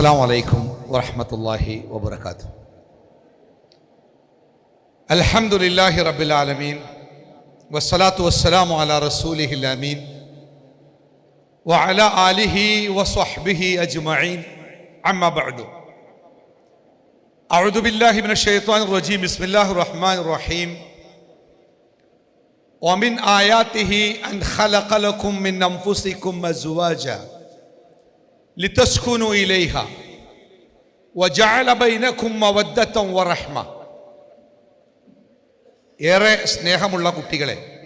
السلام عليكم ورحمة الله وبركاته. الحمد لله رب العالمين والصلاة والسلام على رسوله الأمين وعلى آله وصحبه أجمعين. أما بعد أعوذ بالله من الشيطان الرجيم. بسم الله الرحمن الرحيم. ومن آياته أن خلق لكم من أنفسكم أزواجا ലിതസ്ഖുനു ഇലൈഹ. വജഅല ബൈനകും മവദ്ദത്തൻ വറഹ്മ. ഏറെ സ്നേഹമുള്ള കുട്ടികളെ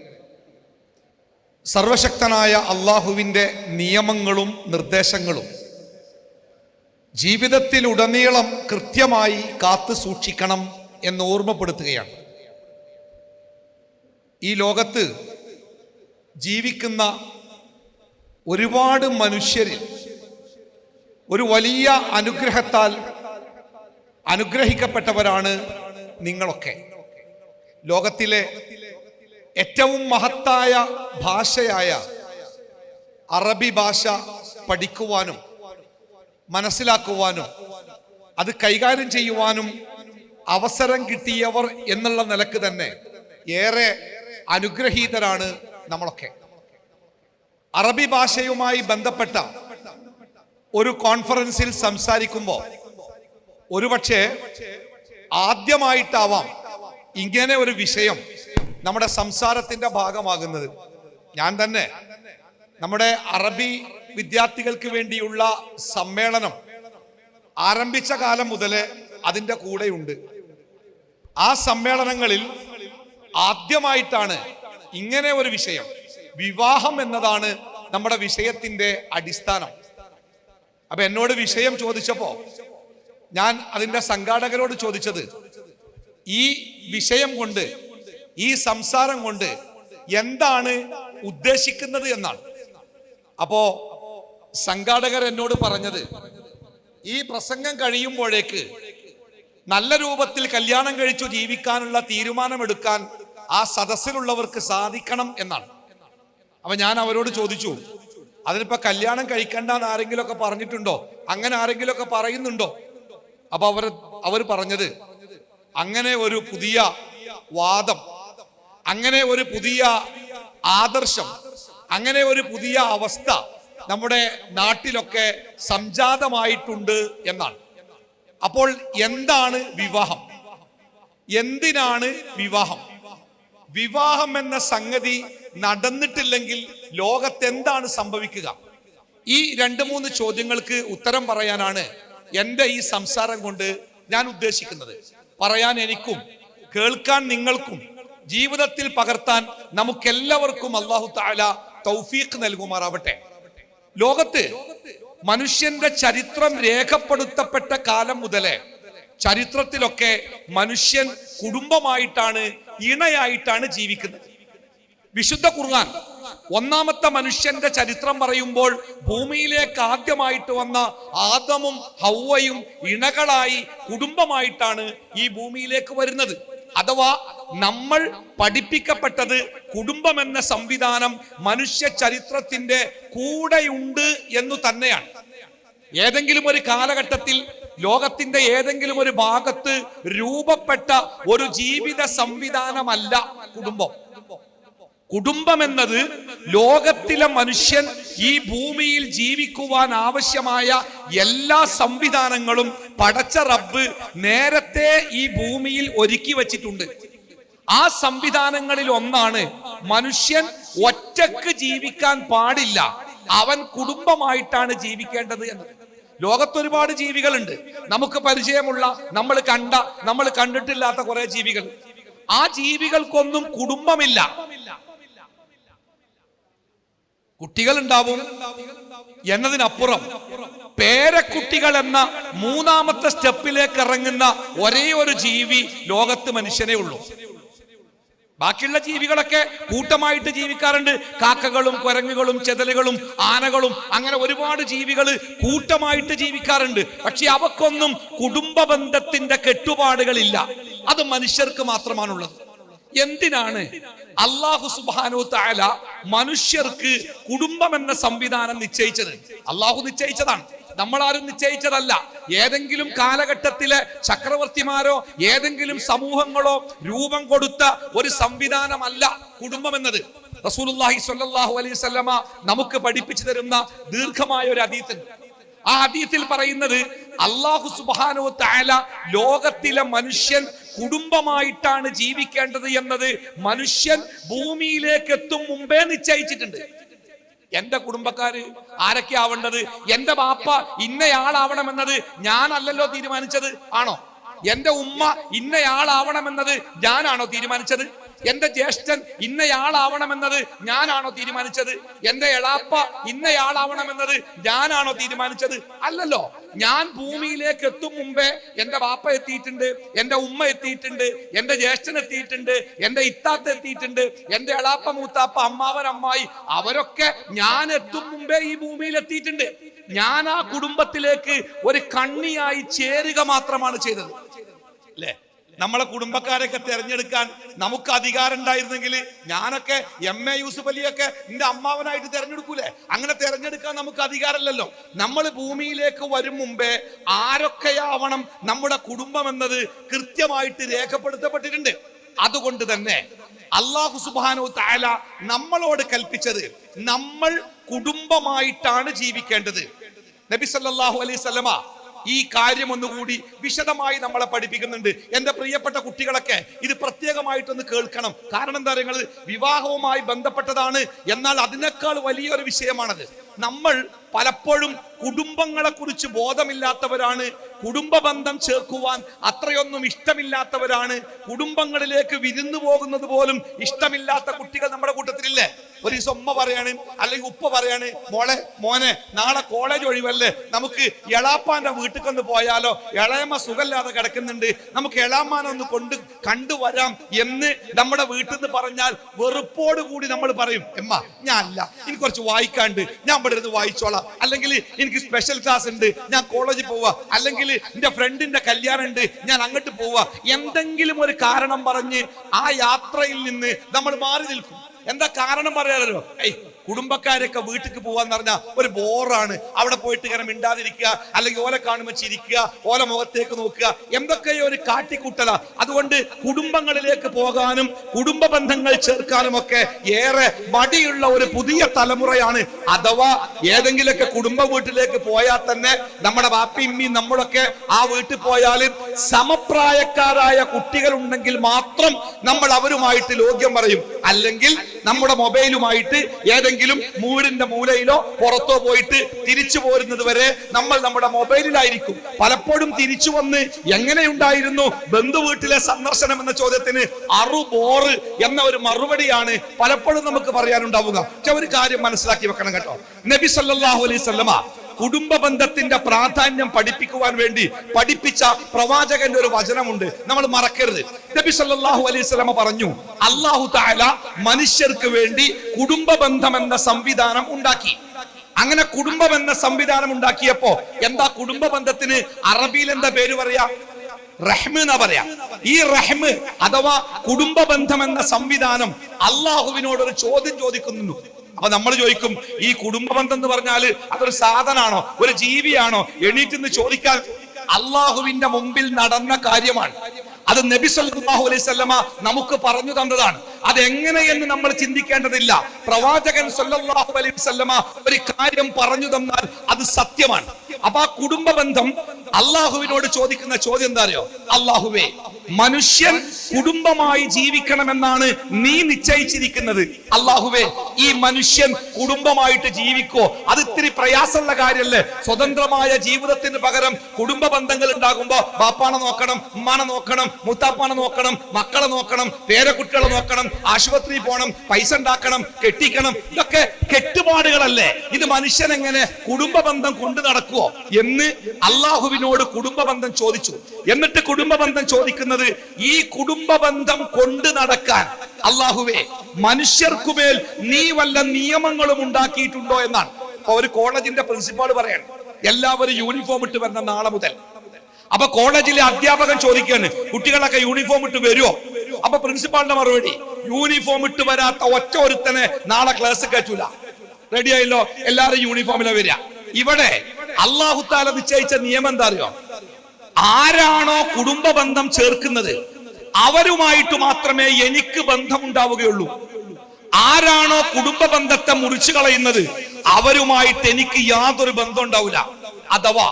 സർവശക്തനായ അള്ളാഹുവിന്റെ നിയമങ്ങളും നിർദ്ദേശങ്ങളും ജീവിതത്തിലുടനീളം കൃത്യമായി കാത്തു സൂക്ഷിക്കണം എന്ന് ഓർമ്മപ്പെടുത്തുകയാണ്. ഈ ലോകത്ത് ജീവിക്കുന്ന ഒരുപാട് മനുഷ്യരിൽ ഒരു വലിയ അനുഗ്രഹത്താൽ അനുഗ്രഹിക്കപ്പെട്ടവരാണ് നിങ്ങളൊക്കെ. ലോകത്തിലെ ഏറ്റവും മഹത്തായ ഭാഷയായ അറബി ഭാഷ പഠിക്കുവാനും മനസ്സിലാക്കുവാനും അത് കൈകാര്യം ചെയ്യുവാനും അവസരം കിട്ടിയവർ എന്നുള്ള നിലയ്ക്ക് തന്നെ ഏറെ അനുഗ്രഹീതരാണ് നമ്മളൊക്കെ. അറബി ഭാഷയുമായി ബന്ധപ്പെട്ട ഒരു കോൺഫറൻസിൽ സംസാരിക്കുമ്പോൾ ഒരുപക്ഷെ ആദ്യമായിട്ടാവാം ഇങ്ങനെ ഒരു വിഷയം നമ്മുടെ സംസാരത്തിന്റെ ഭാഗമാകുന്നത്. ഞാൻ തന്നെ നമ്മുടെ അറബി വിദ്യാർത്ഥികൾക്ക് വേണ്ടിയുള്ള സമ്മേളനം ആരംഭിച്ച കാലം മുതൽ അതിന്റെ കൂടെയുണ്ട്. ആ സമ്മേളനങ്ങളിൽ ആദ്യമായിട്ടാണ് ഇങ്ങനെ ഒരു വിഷയം. വിവാഹം എന്നതാണ് നമ്മുടെ വിഷയത്തിന്റെ അടിസ്ഥാനം. അപ്പൊ എന്നോട് വിഷയം ചോദിച്ചപ്പോ ഞാൻ അതിന്റെ സംഘാടകരോട് ചോദിച്ചത് ഈ വിഷയം കൊണ്ട് ഈ സംസാരം കൊണ്ട് എന്താണ് ഉദ്ദേശിക്കുന്നത് എന്നാണ്. അപ്പോ സംഘാടകർ എന്നോട് പറഞ്ഞത് ഈ പ്രസംഗം കഴിയുമ്പോഴേക്ക് നല്ല രൂപത്തിൽ കല്യാണം കഴിച്ചു ജീവിക്കാനുള്ള തീരുമാനമെടുക്കാൻ ആ സദസ്സിലുള്ളവർക്ക് സാധിക്കണം എന്നാണ്. അപ്പൊ ഞാൻ അവരോട് ചോദിച്ചു അതിനിപ്പോ കല്യാണം കഴിക്കണ്ടെന്ന് ആരെങ്കിലും ഒക്കെ പറഞ്ഞിട്ടുണ്ടോ? അങ്ങനെ ആരെങ്കിലും ഒക്കെ പറയുന്നുണ്ടോ? അപ്പൊ അവർ അവർ പറഞ്ഞത് അങ്ങനെ ഒരു പുതിയ വാദം അങ്ങനെ ഒരു പുതിയ ആദർശം അങ്ങനെ ഒരു പുതിയ അവസ്ഥ നമ്മുടെ നാട്ടിലൊക്കെ സംജാതമായിട്ടുണ്ട് എന്നാണ്. അപ്പോൾ എന്താണ് വിവാഹം? എന്തിനാണ് വിവാഹം? വിവാഹം എന്ന സംഗതി നടന്നിട്ടില്ലെങ്കിൽ ലോകത്തെന്താണ് സംഭവിക്കുക? ഈ രണ്ട് മൂന്ന് ചോദ്യങ്ങൾക്ക് ഉത്തരം പറയാനാണ് എന്റെ ഈ സംസാരം കൊണ്ട് ഞാൻ ഉദ്ദേശിക്കുന്നത്. പറയാൻ എനിക്കും കേൾക്കാൻ നിങ്ങൾക്കും ജീവിതത്തിൽ പകർത്താൻ നമുക്കെല്ലാവർക്കും അള്ളാഹു താല തൗഫീഖ് നൽകുമാറാവട്ടെ. ലോകത്ത് മനുഷ്യന്റെ ചരിത്രം രേഖപ്പെടുത്തപ്പെട്ട കാലം മുതലേ ചരിത്രത്തിലൊക്കെ മനുഷ്യൻ കുടുംബമായിട്ടാണ് ഇണയായിട്ടാണ് ജീവിക്കുന്നത്. വിശുദ്ധ ഖുർആൻ ഒന്നാമത്തെ മനുഷ്യന്റെ ചരിത്രം പറയുമ്പോൾ ഭൂമിയിലേക്ക് ആദ്യമായിട്ട് വന്ന ആദമും ഹൗവയും ഇണകളായി കുടുംബമായിട്ടാണ് ഈ ഭൂമിയിലേക്ക് വരുന്നത്. അഥവാ നമ്മൾ പഠിപ്പിക്കപ്പെട്ടത് കുടുംബം എന്ന സംവിധാനം മനുഷ്യ ചരിത്രത്തിന്റെ കൂടെയുണ്ട് എന്ന് തന്നെയാണ്. ഏതെങ്കിലും ഒരു കാലഘട്ടത്തിൽ ലോകത്തിന്റെ ഏതെങ്കിലും ഒരു ഭാഗത്ത് രൂപപ്പെട്ട ഒരു ജീവിത സംവിധാനമല്ല കുടുംബം. കുടുംബം എന്നത് ലോകത്തിലെ മനുഷ്യൻ ഈ ഭൂമിയിൽ ജീവിക്കുവാൻ ആവശ്യമായ എല്ലാ സംവിധാനങ്ങളും പടച്ച റബ്ബ് നേരത്തെ ഈ ഭൂമിയിൽ ഒരുക്കി വച്ചിട്ടുണ്ട്. ആ സംവിധാനങ്ങളിൽ ഒന്നാണ് മനുഷ്യൻ ഒറ്റയ്ക്ക് ജീവിക്കാൻ പാടില്ല. അവൻ കുടുംബമായിട്ടാണ് ജീവിക്കേണ്ടത് എന്നത്. ലോകത്ത് ഒരുപാട് ജീവികളുണ്ട്. നമുക്ക് പരിചയമുള്ള നമ്മൾ കണ്ട നമ്മൾ കണ്ടിട്ടില്ലാത്ത കുറെ ജീവികൾ. ആ ജീവികൾക്കൊന്നും കുടുംബമില്ല. കുട്ടികൾ ഉണ്ടാവും എന്നതിനപ്പുറം പേരക്കുട്ടികൾ എന്ന മൂന്നാമത്തെ സ്റ്റെപ്പിലേക്ക് ഇറങ്ങുന്ന ഒരേ ഒരു ജീവി ലോകത്ത് മനുഷ്യനെ ഉള്ളൂ. ബാക്കിയുള്ള ജീവികളൊക്കെ കൂട്ടമായിട്ട് ജീവിക്കാറുണ്ട്. കാക്കകളും കുരങ്ങുകളും ചെതലുകളും ആനകളും അങ്ങനെ ഒരുപാട് ജീവികൾ കൂട്ടമായിട്ട് ജീവിക്കാറുണ്ട്. പക്ഷെ അവക്കൊന്നും കുടുംബ ബന്ധത്തിന്റെ കെട്ടുപാടുകളില്ല. അത് മനുഷ്യർക്ക് മാത്രമാണുള്ളത്. എന്തിനാണ്? അള്ളാഹു സുബാനു താല മനുഷ്യർക്ക് കുടുംബം എന്ന സംവിധാനം നിശ്ചയിച്ചത്. അള്ളാഹു നിശ്ചയിച്ചതാണ്. നമ്മളാരും നിശ്ചയിച്ചതല്ല. ഏതെങ്കിലും കാലഘട്ടത്തിലെ ചക്രവർത്തിമാരോ ഏതെങ്കിലും സമൂഹങ്ങളോ രൂപം കൊടുത്ത ഒരു സംവിധാനമല്ല കുടുംബം എന്നത് റസൂലുള്ളാഹി സ്വല്ലല്ലാഹു അലൈഹി വസല്ലമ നമുക്ക് പഠിപ്പിച്ചു തരുന്ന ദീർഘമായ ഒരു അതീത്തുണ്ട് ആ അതീത്തിൽ പറയുന്നത് അള്ളാഹു സുബാനോ താല ലോകത്തിലെ മനുഷ്യൻ കുടുംബമായിട്ടാണ് ജീവിക്കേണ്ടത് എന്നത് മനുഷ്യൻ ഭൂമിയിലേക്ക് എത്തും മുമ്പേ നിശ്ചയിച്ചിട്ടുണ്ട്. എന്റെ കുടുംബക്കാര് ആരൊക്കെ ആവേണ്ടത്? എന്റെ ബാപ്പ ഇന്നയാളാവണമെന്നത് ഞാനല്ലല്ലോ തീരുമാനിച്ചത്. ആണോ? എന്റെ ഉമ്മ ഇന്നയാളാവണമെന്നത് ഞാനാണോ തീരുമാനിച്ചത്? എന്റെ ജ്യേഷ്ഠൻ ഇന്നയാളാവണമെന്നത് ഞാനാണോ തീരുമാനിച്ചത്? എന്റെ എളാപ്പ ഇന്നയാളാവണമെന്നത് ഞാനാണോ തീരുമാനിച്ചത്? അല്ലല്ലോ ഞാൻ ഭൂമിയിലേക്ക് എത്തും മുമ്പേ എന്റെ വാപ്പ എത്തിയിട്ടുണ്ട് എന്റെ ഉമ്മ എത്തിയിട്ടുണ്ട് എന്റെ ജ്യേഷ്ഠൻ എത്തിയിട്ടുണ്ട് എന്റെ ഇത്താത്ത എത്തിയിട്ടുണ്ട് എന്റെ എളാപ്പ മൂത്താപ്പ അമ്മാവൻ അമ്മായി അവരൊക്കെ ഞാൻ എത്തും മുമ്പേ ഈ ഭൂമിയിൽ എത്തിയിട്ടുണ്ട്. ഞാൻ ആ കുടുംബത്തിലേക്ക് ഒരു കണ്ണിയായി ചേരുക മാത്രമാണ് ചെയ്തത്. അല്ലേ? നമ്മളെ കുടുംബക്കാരൊക്കെ തെരഞ്ഞെടുക്കാൻ നമുക്ക് അധികാരം ഉണ്ടായിരുന്നെങ്കിൽ ഞാനൊക്കെ എം എ യൂസുഫ് അലിയൊക്കെ എന്റെ അമ്മാവനായിട്ട് തിരഞ്ഞെടുക്കൂലേ? അങ്ങനെ തിരഞ്ഞെടുക്കാൻ നമുക്ക് അധികാരമല്ലല്ലോ. നമ്മൾ ഭൂമിയിലേക്ക് വരും മുമ്പേ ആരൊക്കെയാവണം നമ്മുടെ കുടുംബം എന്നത് കൃത്യമായിട്ട് രേഖപ്പെടുത്തപ്പെട്ടിട്ടുണ്ട്. അതുകൊണ്ട് തന്നെ അള്ളാഹു സുബാനോ താല നമ്മളോട് കൽപ്പിച്ചത് നമ്മൾ കുടുംബമായിട്ടാണ് ജീവിക്കേണ്ടത്. നബി സല്ലല്ലാഹു അലൈഹി സ്വലമ ഈ കാര്യം ഒന്നുകൂടി വിശദമായി നമ്മളെ പഠിപ്പിക്കുന്നുണ്ട്. എന്റെ പ്രിയപ്പെട്ട കുട്ടികളൊക്കെ ഇത് പ്രത്യേകമായിട്ടൊന്ന് കേൾക്കണം. കാരണം എന്താ പറയുന്നത് വിവാഹവുമായി ബന്ധപ്പെട്ടതാണ്. എന്നാൽ അതിനേക്കാൾ വലിയൊരു വിഷയമാണത്. നമ്മൾ പലപ്പോഴും കുടുംബങ്ങളെ കുറിച്ച് ബോധമില്ലാത്തവരാണ്. കുടുംബ ബന്ധം ചേർക്കുവാൻ അത്രയൊന്നും ഇഷ്ടമില്ലാത്തവരാണ്. കുടുംബങ്ങളിലേക്ക് വിരുന്നു പോകുന്നത് പോലും ഇഷ്ടമില്ലാത്ത കുട്ടികൾ നമ്മുടെ കൂട്ടത്തിലില്ലേ? ഒരു ദിവസം ഉമ്മ പറയാണ് അല്ലെങ്കിൽ ഉപ്പ പറയാണ് മോളെ മോനെ നാളെ കോളേജ് ഒഴിവല്ലേ? നമുക്ക് എളാപ്പാന്റെ വീട്ടിൽ ഒന്ന് പോയാലോ? ഇളയമ്മ സുഖമില്ലാതെ കിടക്കുന്നുണ്ട്. നമുക്ക് എളാമാനൊന്ന് കൊണ്ട് കണ്ടുവരാം എന്ന് നമ്മുടെ വീട്ടിൽ നിന്ന് പറഞ്ഞാൽ വെറുപ്പോട് കൂടി നമ്മൾ പറയും. എമ്മ ഞാൻ അല്ല എനിക്ക് കുറച്ച് വായിക്കാണ്ട് ഞാൻ ഇവിടെ വായിച്ചോളാം. അല്ലെങ്കിൽ എനിക്ക് സ്പെഷ്യൽ ക്ലാസ് ഉണ്ട് ഞാൻ കോളേജിൽ പോവുക അല്ലെങ്കിൽ എന്റെ ഫ്രണ്ടിന്റെ കല്യാണം ഉണ്ട് ഞാൻ അങ്ങോട്ട് പോവുക എന്തെങ്കിലും ഒരു കാരണം പറഞ്ഞ് ആ യാത്രയിൽ നിന്ന് നമ്മൾ മാറി നിൽക്കും. എന്താ കാരണം പറയാലോ കുടുംബക്കാരൊക്കെ വീട്ടിലേക്ക് പോവാന്ന് പറഞ്ഞാൽ ഒരു ബോറാണ്. അവിടെ പോയിട്ട് ഇങ്ങനെ മിണ്ടാതിരിക്കുക അല്ലെങ്കിൽ ഓല കാണുമ്പോൾ ചിരിക്കുക ഓല മുഖത്തേക്ക് നോക്കുക. എന്തൊക്കെയോ ഒരു കാട്ടിക്കൂട്ടല. അതുകൊണ്ട് കുടുംബങ്ങളിലേക്ക് പോകാനും കുടുംബ ബന്ധങ്ങൾ ചേർക്കാനും ഒക്കെ ഏറെ മടിയുള്ള ഒരു പുതിയ തലമുറയാണ് അഥവാ ഏതെങ്കിലുമൊക്കെ കുടുംബ വീട്ടിലേക്ക് പോയാൽ തന്നെ നമ്മുടെ ബാപ്പിമ്മയും നമ്മളൊക്കെ ആ വീട്ടിൽ പോയാൽ സമപ്രായക്കാരായ കുട്ടികൾ ഉണ്ടെങ്കിൽ മാത്രം നമ്മൾ അവരുമായിട്ട് ലോക്യം പറയും. അല്ലെങ്കിൽ നമ്മുടെ മൊബൈലുമായിട്ട് ഏതെങ്കിലും മൂടിന്റെ മൂലയിലോ പുറത്തോ പോയിട്ട് തിരിച്ചു പോരുന്നത് വരെ നമ്മൾ നമ്മുടെ മൊബൈലിലായിരിക്കും. പലപ്പോഴും തിരിച്ചു വന്ന് എങ്ങനെയുണ്ടായിരുന്നു? ബന്ധു വീട്ടിലെ സന്ദർശനം എന്ന ചോദ്യത്തിന് അറുബോറ് എന്ന ഒരു മറുപടിയാണ് പലപ്പോഴും നമുക്ക് പറയാനുണ്ടാവുക. ഒരു കാര്യം മനസ്സിലാക്കി വെക്കണം കേട്ടോ. നബി സല്ലാഹു അലൈഹി കുടുംബ ബന്ധത്തിന്റെ പ്രാധാന്യം പഠിപ്പിക്കുവാൻ വേണ്ടി പഠിപ്പിച്ച പ്രവാചകന്റെ ഒരു വചനമുണ്ട്. നമ്മൾ മറക്കരുത്. നബി സല്ലാഹു അലൈഹി പറഞ്ഞു അള്ളാഹു താല മനുഷ്യർക്ക് വേണ്ടി കുടുംബ ബന്ധം എന്ന സംവിധാനം ഉണ്ടാക്കി. അങ്ങനെ കുടുംബം എന്ന സംവിധാനം ഉണ്ടാക്കിയപ്പോ എന്താ കുടുംബ ബന്ധത്തിന് അറബിയിൽ എന്താ പേര് പറയാ? റഹ്മ എന്നാ പറയാ. ഈ റഹ്മ അഥവാ കുടുംബ ബന്ധം എന്ന സംവിധാനം അള്ളാഹുവിനോട് ഒരു ചോദ്യം ചോദിക്കുന്നു അപ്പൊ നമ്മൾ ചോദിക്കും ഈ കുടുംബ ബന്ധം എന്ന് പറഞ്ഞാൽ അതൊരു സാധനാണോ? ഒരു ജീവിയാണോ? എണീറ്റ് നിന്ന് ചോദിക്കാൻ അള്ളാഹുവിന്റെ മുമ്പിൽ നടന്ന കാര്യമാണ്. അത് നബി സല്ലല്ലാഹു അലൈഹി വസല്ലമ നമുക്ക് പറഞ്ഞു തന്നതാണ്. അത് എങ്ങനെയെന്ന് നമ്മൾ ചിന്തിക്കേണ്ടതില്ല. പ്രവാചകൻ സല്ലല്ലാഹു അലൈഹി വസല്ലമ ഒരു കാര്യം പറഞ്ഞു തന്നാൽ അത് സത്യമാണ്. അപ്പൊ ആ കുടുംബ ബന്ധം അള്ളാഹുവിനോട് ചോദിക്കുന്ന ചോദ്യം എന്താ അറിയോ? അള്ളാഹുവേ മനുഷ്യൻ കുടുംബമായി ജീവിക്കണമെന്നാണ് നീ നിശ്ചയിച്ചിരിക്കുന്നത്. അള്ളാഹുവേ ഈ മനുഷ്യൻ കുടുംബമായിട്ട് ജീവിക്കോ? അത് ഇത്തിരി പ്രയാസമുള്ള കാര്യമല്ലേ? സ്വതന്ത്രമായ ജീവിതത്തിന് പകരം കുടുംബ ബന്ധങ്ങൾ ഉണ്ടാകുമ്പോ ബാപ്പാനെ നോക്കണം ഉമ്മാനെ നോക്കണം മുത്താപ്പാനെ നോക്കണം മക്കളെ നോക്കണം പേരക്കുട്ടികളെ നോക്കണം ആശുപത്രിയിൽ പോകണം പൈസ ഉണ്ടാക്കണം കെട്ടിക്കണം. ഇതൊക്കെ കെട്ടുപാടുകളല്ലേ? ഇത് മനുഷ്യൻ എങ്ങനെ കുടുംബ ബന്ധം കൊണ്ടു നടക്കുവോ? എന്ന് അള്ളാഹുവിനോട് കുടുംബ ബന്ധം ചോദിച്ചു. എന്നിട്ട് കുടുംബ ബന്ധം ചോദിക്കുന്നത് ഈ കുടുംബ ബന്ധം കൊണ്ടു നടക്കാൻ അള്ളാഹുവേ മനുഷ്യർക്കുമേൽ നീ വല്ല നിയമങ്ങളും ഉണ്ടാക്കിയിട്ടുണ്ടോ എന്നാണ്. ഒരു കോളേജിന്റെ പ്രിൻസിപ്പാൾ പറയാണ് എല്ലാവരും യൂണിഫോം ഇട്ട് വരുന്ന നാളെ മുതൽ. അപ്പൊ കോളേജിലെ അധ്യാപകൻ ചോദിക്കാണ് കുട്ടികളൊക്കെ യൂണിഫോം ഇട്ട് വരുമോ അപ്പൊ പ്രിൻസിപ്പാളിന്റെ മറുപടി യൂണിഫോം ഇട്ട് വരാത്ത ഒറ്റ ഒരുത്തനെ നാളെ ക്ലാസ് കയറ്റൂല. റെഡി ആയല്ലോ? എല്ലാരും യൂണിഫോമിലെ വരിക. ഇവിടെ അള്ളാഹുത്താല നിശ്ചയിച്ച നിയമം എന്താ അറിയോ? ആരാണോ കുടുംബ ബന്ധം ചേർക്കുന്നത് അവരുമായിട്ട് മാത്രമേ എനിക്ക് ബന്ധം ഉണ്ടാവുകയുള്ളൂ ആരാണോ കുടുംബ ബന്ധത്തെ മുറിച്ചു കളയുന്നത് അവരുമായിട്ട് എനിക്ക് യാതൊരു ബന്ധം ഉണ്ടാവില്ല. അഥവാ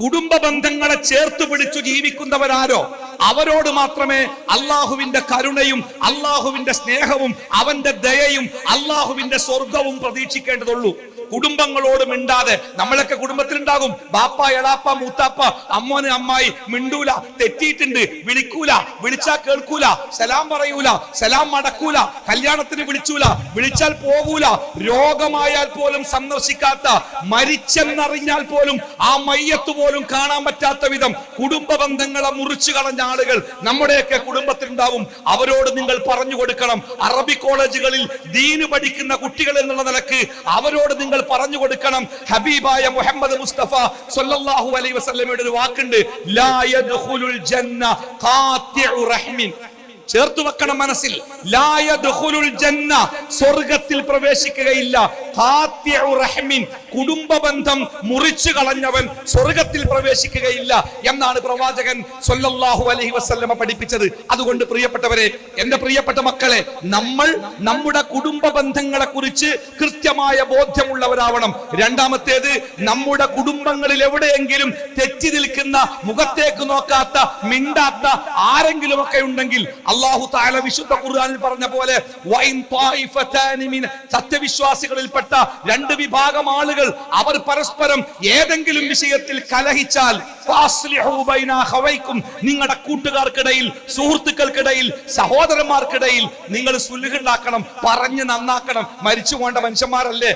കുടുംബ ബന്ധങ്ങളെ ചേർത്ത് പിടിച്ചു ജീവിക്കുന്നവരാരോ അവരോട് മാത്രമേ അള്ളാഹുവിന്റെ കരുണയും അള്ളാഹുവിന്റെ സ്നേഹവും അവന്റെ ദയയും അള്ളാഹുവിന്റെ സ്വർഗവും പ്രതീക്ഷിക്കേണ്ടതുള്ളൂ. കുടുംബങ്ങളോട് മിണ്ടാതെ നമ്മളൊക്കെ കുടുംബത്തിലുണ്ടാകും. ബാപ്പ എളാപ്പ മൂത്താപ്പ അമ്മോന് അമ്മായി മിണ്ടൂല തെറ്റിയിട്ടുണ്ട് വിളിക്കൂല വിളിച്ചാൽ കേൾക്കൂല സലാം പറയൂല സലാം മടക്കൂല കല്യാണത്തിന് വിളിച്ചൂല വിളിച്ചാൽ പോകൂല രോഗമായാൽ പോലും സന്ദർശിക്കാത്ത മരിച്ചെന്നറിഞ്ഞാൽ പോലും ആ മയ്യത്ത് പോലും കാണാൻ പറ്റാത്ത വിധം കുടുംബ ബന്ധങ്ങളെ മുറിച്ചു കളഞ്ഞ ആളുകൾ നമ്മുടെയൊക്കെ കുടുംബത്തിലുണ്ടാവും. അവരോട് നിങ്ങൾ പറഞ്ഞു കൊടുക്കണം. അറബി കോളേജുകളിൽ ദീന് പഠിക്കുന്ന കുട്ടികൾ എന്നുള്ള നിലയ്ക്ക് അവരോട് നിങ്ങൾ പറഞ്ഞു കൊടുക്കണം. ഹബീബായ മുഹമ്മദ് മുസ്തഫ സല്ലല്ലാഹു അലൈഹി വസല്ലമയുടെ ഒരു വാക്കുണ്ട് ലാ യദ്ഖുലുൽ ജന്ന ഖാത്തിഉ റഹ്മിൻ. ചേർത്ത് വെക്കണം മനസ്സിൽ. ജന്ന സ്വർഗത്തിൽ പ്രവേശിക്കുകയില്ല. കുടുംബ ബന്ധം മുറിച്ചു കളഞ്ഞവൻ സ്വർഗത്തിൽ പ്രവേശിക്കുകയില്ല എന്നാണ് പ്രവാചകൻ സൊല്ലാഹു അലഹി വസല്ലമ പഠിപ്പിച്ചത്. അതുകൊണ്ട് പ്രിയപ്പെട്ടവരെ എന്റെ പ്രിയപ്പെട്ട മക്കളെ നമ്മൾ നമ്മുടെ കുടുംബ ബന്ധങ്ങളെ കുറിച്ച് കൃത്യമായ ബോധ്യമുള്ളവരാവണം. രണ്ടാമത്തേത് നമ്മുടെ കുടുംബങ്ങളിൽ എവിടെയെങ്കിലും തെറ്റി നിൽക്കുന്ന മുഖത്തേക്ക് നോക്കാത്ത മിണ്ടാത്ത ആരെങ്കിലും ഒക്കെ ഉണ്ടെങ്കിൽ അള്ളാഹു താല വിശുദ്ധ ഖുർആനിൽ പറഞ്ഞ പോലെ സത്യവിശ്വാസികളിൽപ്പെട്ട രണ്ട് വിഭാഗം ആളുകൾ അവർ പരസ്പരം ഏതെങ്കിലും വിഷയത്തിൽ കലഹിച്ചാൽ. നിങ്ങളുടെ കൂട്ടുകാർക്കിടയിൽ സുഹൃത്തുക്കൾക്കിടയിൽ സഹോദരന്മാർക്കിടയിൽ നിങ്ങൾ സുലുഹുണ്ടാക്കണം പറഞ്ഞ് നന്നാക്കണം മരിച്ചു പോകേണ്ട മനുഷ്യന്മാരല്ലേ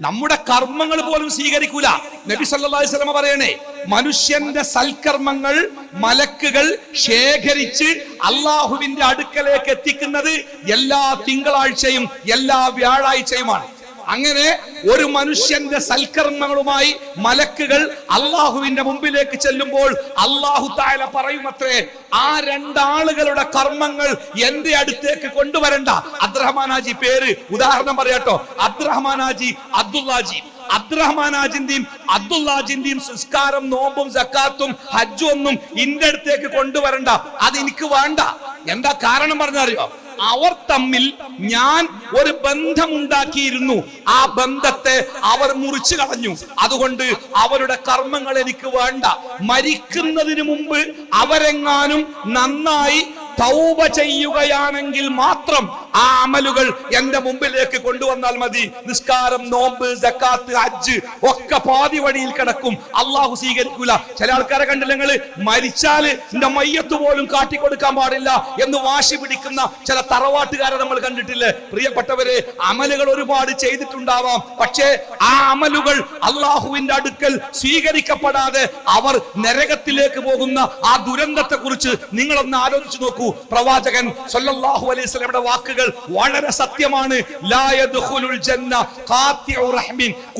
നമ്മുടെ കർമ്മങ്ങൾ പോലും സ്വീകരിക്കൂല നബി സല്ലല്ലാഹി അലൈഹി വസല്ലമ പറയണേ മനുഷ്യന്റെ സൽക്കർമ്മങ്ങൾ മലക്കുകൾ ശേഖരിച്ച് അള്ളാഹുവിന്റെ അടുക്കലേക്ക് എത്തിക്കുന്നത് എല്ലാ തിങ്കളാഴ്ചയും എല്ലാ വ്യാഴാഴ്ചയുമാണ്. അങ്ങനെ ഒരു മനുഷ്യന്റെ സൽക്കർമ്മങ്ങളുമായി മലക്കുകൾ അള്ളാഹുവിന്റെ മുമ്പിലേക്ക് ചെല്ലുമ്പോൾ അള്ളാഹു താല പറയുമത്രേ ആ രണ്ടാളുകളുടെ കർമ്മങ്ങൾ എന്റെ അടുത്തേക്ക് കൊണ്ടുവരണ്ട. അബ്ദുറഹ്മാനാജി പേര് ഉദാഹരണം പറയാട്ടോ. അബ്ദുറഹ്മാനാജി അബ്ദുല്ലാജി അബ്ദുറഹ്മാനാജിന്റെയും അബ്ദുല്ലാജിന്റെയും സംസ്കാരം നോമ്പും സക്കാത്തും ഹജ്ജും ഒന്നും ഇന്റെ അടുത്തേക്ക് കൊണ്ടുവരണ്ട. അത് എനിക്ക് വേണ്ട. എന്താ കാരണം പറഞ്ഞറിയോ? അവർ തമ്മിൽ ഞാൻ ഒരു ബന്ധമുണ്ടാക്കിയിരുന്നു. ആ ബന്ധത്തെ അവർ മുറിച്ചു കളഞ്ഞു. അതുകൊണ്ട് അവരുടെ കർമ്മങ്ങൾ എനിക്ക് വേണ്ട. മരിക്കുന്നതിന് മുമ്പ് അവരെങ്ങാനും നന്നായി തൗബ ചെയ്യുകയാണെങ്കിൽ മാത്രം ആ അമലുകൾ എന്റെ മുമ്പിലേക്ക് കൊണ്ടുവന്നാൽ മതി. നിസ്കാരം നോമ്പ് ജക്കാത്ത് ഹജ്ജ് ഒക്കെ പാതി വഴിയിൽ കിടക്കും. അള്ളാഹു സ്വീകരിക്കൂല. ചില ആൾക്കാരെ കണ്ടില്ലേ നിങ്ങൾ? മരിച്ചാൽ എന്റെ മയ്യത്ത് പോലും കാട്ടിക്കൊടുക്കാൻ പാടില്ല എന്ന് വാശി പിടിക്കുന്ന ചില തറവാട്ടുകാരെ നമ്മൾ കണ്ടിട്ടില്ലേ? പ്രിയപ്പെട്ടവരെ അമലുകൾ ഒരുപാട് ചെയ്തിട്ടുണ്ടാവാം. പക്ഷേ ആ അമലുകൾ അള്ളാഹുവിന്റെ അടുക്കൽ സ്വീകരിക്കപ്പെടാതെ അവർ നരകത്തിലേക്ക് പോകുന്ന ആ ദുരന്തത്തെ കുറിച്ച് നിങ്ങളൊന്ന് ആലോചിച്ചു നോക്കൂ. പ്രവാചകൻ സൊല്ലാഹു അലൈഹി സ്വലയുടെ വാക്കുകൾ വളരെ സത്യമാണ്.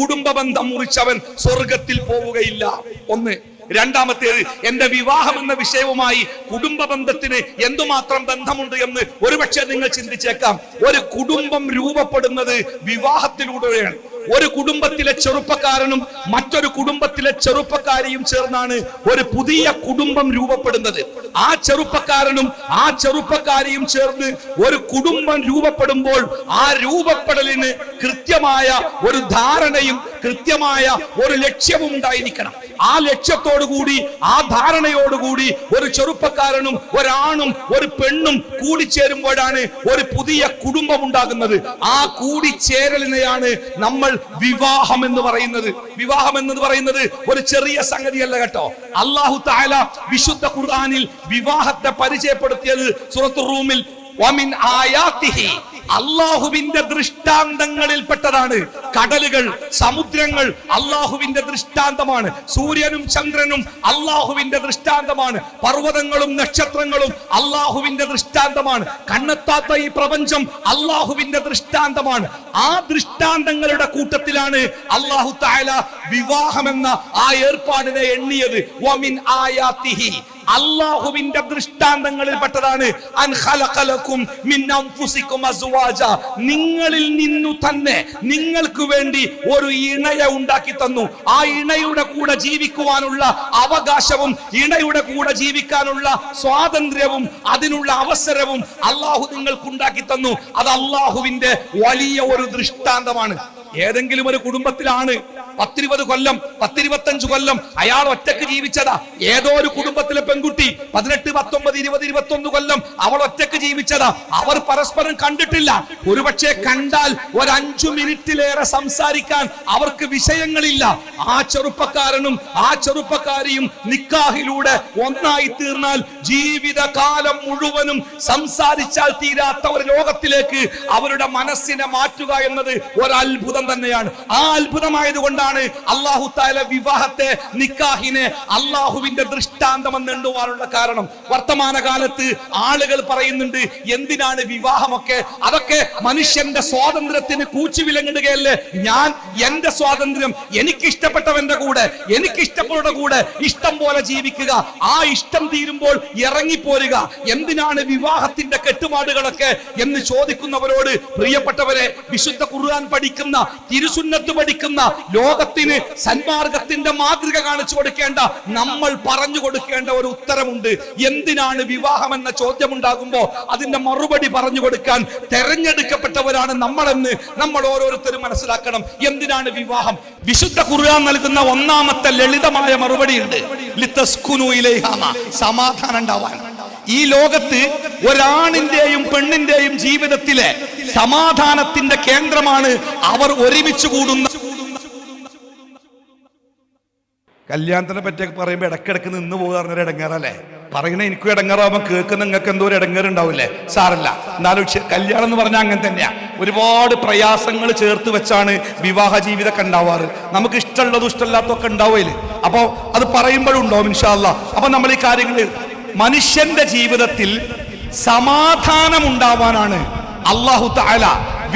കുടുംബ ബന്ധം മുറിച്ചവൻ സ്വർഗത്തിൽ പോവുകയില്ല. ഒന്ന്. രണ്ടാമത്തേത് എന്റെ വിവാഹം എന്ന വിഷയവുമായി കുടുംബ ബന്ധത്തിന് എന്തുമാത്രം ബന്ധമുണ്ട് എന്ന് ഒരുപക്ഷെ നിങ്ങൾ ചിന്തിച്ചേക്കാം. ഒരു കുടുംബം രൂപപ്പെടുന്നത് വിവാഹത്തിലൂടെയാണ്. ഒരു കുടുംബത്തിലെ ചെറുപ്പക്കാരനും മറ്റൊരു കുടുംബത്തിലെ ചെറുപ്പക്കാരിയും ചേർന്നാണ് ഒരു പുതിയ കുടുംബം രൂപപ്പെടുന്നത്. ആ ചെറുപ്പക്കാരനും ആ ചെറുപ്പക്കാരിയും ചേർന്ന് ഒരു കുടുംബം രൂപപ്പെടുമ്പോൾ ആ രൂപപ്പെടലിന് കൃത്യമായ ഒരു ധാരണയും കൃത്യമായ ഒരു ലക്ഷ്യവും ഉണ്ടായിരിക്കണം. ആ ലക്ഷ്യത്തോടുകൂടി ആ ധാരണയോടുകൂടി ഒരു ചെറുപ്പക്കാരനും ഒരാണും ഒരു പെണ്ണും കൂടിച്ചേരുമ്പോഴാണ് ഒരു പുതിയ കുടുംബം ഉണ്ടാകുന്നത്. ആ കൂടിച്ചേരലിനെയാണ് നമ്മൾ വിവാഹം എന്ന് പറയുന്നത്. വിവാഹം എന്ന് പറയുന്നത് ഒരു ചെറിയ സംഗതിയല്ല കേട്ടോ. അള്ളാഹു താല വിശുദ്ധ ഖുർആാനിൽ വിവാഹത്തെ പരിചയപ്പെടുത്തിയത് സുറത്തു റൂമിൽ അള്ളാഹുവിന്റെ ദൃഷ്ടാന്തങ്ങളിൽപ്പെട്ടതാണ് കടലുകൾ സമുദ്രങ്ങൾ. അള്ളാഹുവിന്റെ ദൃഷ്ടാന്തമാണ്. സൂര്യനും ചന്ദ്രനും അള്ളാഹുവിന്റെ ദൃഷ്ടാന്തമാണ്. പർവതങ്ങളും നക്ഷത്രങ്ങളും അള്ളാഹുവിന്റെ ദൃഷ്ടാന്തമാണ്. കണ്ണെത്താത്ത ഈ പ്രപഞ്ചം അള്ളാഹുവിന്റെ ദൃഷ്ടാന്തമാണ്. ആ ദൃഷ്ടാന്തങ്ങളുടെ കൂട്ടത്തിലാണ് അള്ളാഹു താല വിവാഹമെന്ന ആ ഏർപ്പാടിനെ എണ്ണിയത്. വമിൻ ആയാത്തിഹി. അള്ളാഹുവിന്റെ ദൃഷ്ടാന്തങ്ങളിൽ പെട്ടതാണ് നിങ്ങളിൽ നിന്നു തന്നെ നിങ്ങൾക്ക് വേണ്ടി ഒരു ഇണയെ ഉണ്ടാക്കി തന്നു. ആ ഇണയുടെ കൂടെ ജീവിക്കുവാനുള്ള അവകാശവും ഇണയുടെ കൂടെ ജീവിക്കാനുള്ള സ്വാതന്ത്ര്യവും അതിനുള്ള അവസരവും അള്ളാഹു നിങ്ങൾക്ക് ഉണ്ടാക്കി തന്നു. അത് അള്ളാഹുവിന്റെ വലിയ ഒരു ദൃഷ്ടാന്തമാണ്. ഏതെങ്കിലും ഒരു കുടുംബത്തിലാണ് പത്തിരുപത് കൊല്ലം പത്തിരുപത്തഞ്ച് കൊല്ലം അയാൾ ഒറ്റയ്ക്ക് ജീവിച്ചതാ. ഏതോ ഒരു കുടുംബത്തിലെ പെൺകുട്ടി പതിനെട്ട് പത്തൊമ്പത് ഇരുപത് ഇരുപത്തൊന്ന് കൊല്ലം അവൾ ഒറ്റയ്ക്ക് ജീവിച്ചതാ. അവർ പരസ്പരം കണ്ടിട്ടില്ല. ഒരുപക്ഷെ കണ്ടാൽ ഒരു അഞ്ചു മിനിറ്റിലേറെ സംസാരിക്കാൻ അവർക്ക് വിഷയങ്ങളില്ല. ആ ചെറുപ്പക്കാരനും ആ ചെറുപ്പക്കാരിയും നിക്കാഹിലൂടെ ഒന്നായി തീർന്നാൽ ജീവിതകാലം മുഴുവനും സംസാരിച്ചാൽ തീരാത്ത ഒരു ലോകത്തിലേക്ക് അവരുടെ മനസ്സിനെ മാറ്റുക എന്നത് ഒരു അത്ഭുതം തന്നെയാണ്. ആ അത്ഭുതമായത് കൊണ്ടാണ് അള്ളാഹു താല വിവാഹത്തെ നിക്കാഹിനെ അള്ളാഹുവിന്റെ ദൃഷ്ടാന്തം എന്ന് എണ്ണുവാനുള്ള കാരണം. വർത്തമാന കാലത്ത് ആളുകൾ പറയുന്നുണ്ട് എന്തിനാണ് വിവാഹമൊക്കെ? അതൊക്കെ മനുഷ്യന്റെ സ്വാതന്ത്ര്യത്തിന് കൂച്ചുവിലങ്ങിടുകയല്ലേ ഞാൻ എന്റെ സ്വാതന്ത്ര്യം എനിക്ക് ഇഷ്ടപ്പെട്ടവന്റെ കൂടെ എനിക്ക് ഇഷ്ടപ്പെട്ട കൂടെ ഇഷ്ടം പോലെ ജീവിക്കുക. ആ ഇഷ്ടം തീരുമ്പോൾ ഇറങ്ങിപ്പോരുക. എന്തിനാണ് വിവാഹത്തിന്റെ കെട്ടുപാടുകളൊക്കെ? എന്ന് ചോദിക്കുന്നവരോട് പ്രിയപ്പെട്ടവരെ വിശുദ്ധ ഖുർആൻ പഠിക്കുന്ന തിരുസുന്നത്ത് പഠിക്കുന്ന ലോകത്തിന് സന്മാർഗത്തിന്റെ മാതൃക കാണിച്ചു കൊടുക്കേണ്ട നമ്മൾ പറഞ്ഞു കൊടുക്കേണ്ട ഒരു ഉത്തരമുണ്ട്. എന്തിനാണ് വിവാഹം എന്ന ചോദ്യം ഉണ്ടാകുമ്പോ അതിന്റെ മറുപടി പറഞ്ഞു കൊടുക്കാൻ തെരഞ്ഞെടുക്കപ്പെട്ടവരാണ് നമ്മളെന്ന് നമ്മൾ ഓരോരുത്തരും മനസ്സിലാക്കണം. എന്തിനാണ് വിവാഹം? വിശുദ്ധ ഖുർആൻ നൽകുന്ന ഒന്നാമത്തെ ലളിതമായ മറുപടി ഉണ്ട് സമാധാനം ഉണ്ടാവാൻ. ഈ ലോകത്ത് ഒരാണിന്റെയും പെണ്ണിന്റെയും ജീവിതത്തിലെ സമാധാനത്തിന്റെ കേന്ദ്രമാണ് അവർ ഒരുമിച്ച് കൂടുന്ന കല്യാണത്തിനെ പറ്റിയൊക്കെ പറയുമ്പോൾ ഇടക്കിടക്ക് നിന്ന് പോകാറുന്നൊരു ഇടങ്ങാറല്ലേ? പറയണ എനിക്കും ഇടങ്ങാറാവുമ്പോൾ കേൾക്കുന്ന നിങ്ങൾക്ക് എന്തോ ഒരു ഇടങ്ങാറുണ്ടാവില്ലേ സാറല്ല എന്നാലും കല്യാണം എന്ന് പറഞ്ഞാൽ അങ്ങനെ തന്നെയാണ് ഒരുപാട് പ്രയാസങ്ങൾ ചേർത്ത് വെച്ചാണ് വിവാഹ ജീവിതമൊക്കെ ഉണ്ടാവാറ്. നമുക്ക് ഇഷ്ടമുള്ളതും ഇഷ്ടമില്ലാത്തതൊക്കെ ഉണ്ടാവില്ലേ അപ്പോൾ അത് പറയുമ്പോഴും ഉണ്ടാവും ഇൻഷാല്ല അപ്പൊ നമ്മൾ ഈ കാര്യങ്ങൾ മനുഷ്യന്റെ ജീവിതത്തിൽ സമാധാനം ഉണ്ടാവാനാണ് അള്ളാഹു താല